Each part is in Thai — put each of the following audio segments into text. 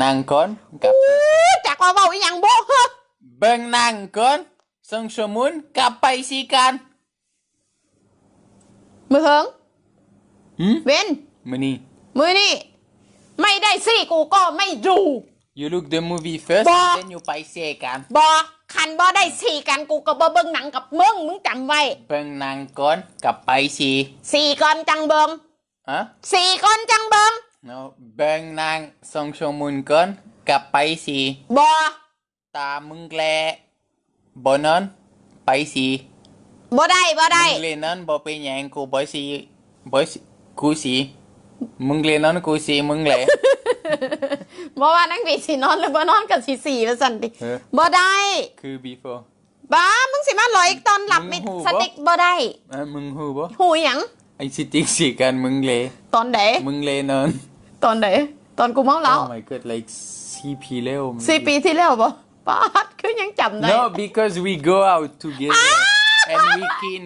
นางก่อนกับจักว่าเว้าอีหยังบ่ฮะเบิ่งนางก่อนสองชั่วโมงกลับไปสิกันมือเหิงหืมเว้นมื้อนี้มือนี่ไม่ได้สิกูก็ไม่ดู you look the movie first บ่ then you ไปเซกันบอคันบอได้สี่กันกูก็บ่เบิ่งหนังกับมึงมึงจำไว้ เบิ่งนางก่อนกลับไปสิสี่ก่อนจังเบิงฮะสี่ก่อนจังเบิง no เบิ่งนางสองชั่วโมงก่อนกลับไปสิบอตามึงแลบ่นอนไปสิบ่ได้บ่ได้มึงเลยนอนบ่เป็นหยังกูบ่สิบ่สิกูสิมึงเลยนอนกูสิมึงแหละบ่ว่านังบีสินอนหรือบ่นอนกับสีสี่แล้วสันติเออบ่ได้คือ before บ้ามึงสิมาลอยอีกตอนหลับมึมิงหูบ่สติกบ่ได้เอ้ยมึงฮู้บ่หูหยังไอ้สิติ๊กสิกันมึงเลยตอนไหนมึงเลยนอน ตอนไหน ตอนกูเมาแล้ว Oh my god like สี่ปีแล้วสี่ปีที่แล้วบ่ป้าดคือยังจำได้ No because we go out together and we can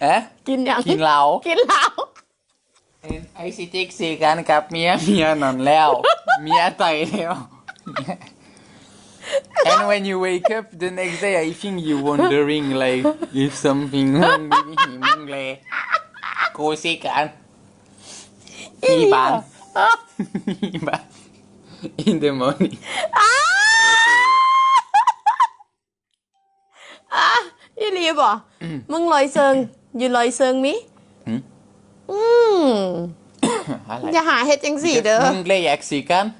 เอ๊ะกินหยังกินเหล้ากินเหล้า And ไอ้สิติ๊กสิกันกับเมียเมียนอนแล้ว เมียตายแล้ว And when you wake up the next day, I think you wondering like if something wrong with him มึงเลยกูสิกัน ที่บ้านเออที่บ้าน in the morning อ้าอะอีหลีบ่มึงลอยเซิงอยู่ลอยเซิงมิหืมอืมอะไรอย่าหาเฮ็ดจังสี่เด้อ มึงเลยอยากสิกัน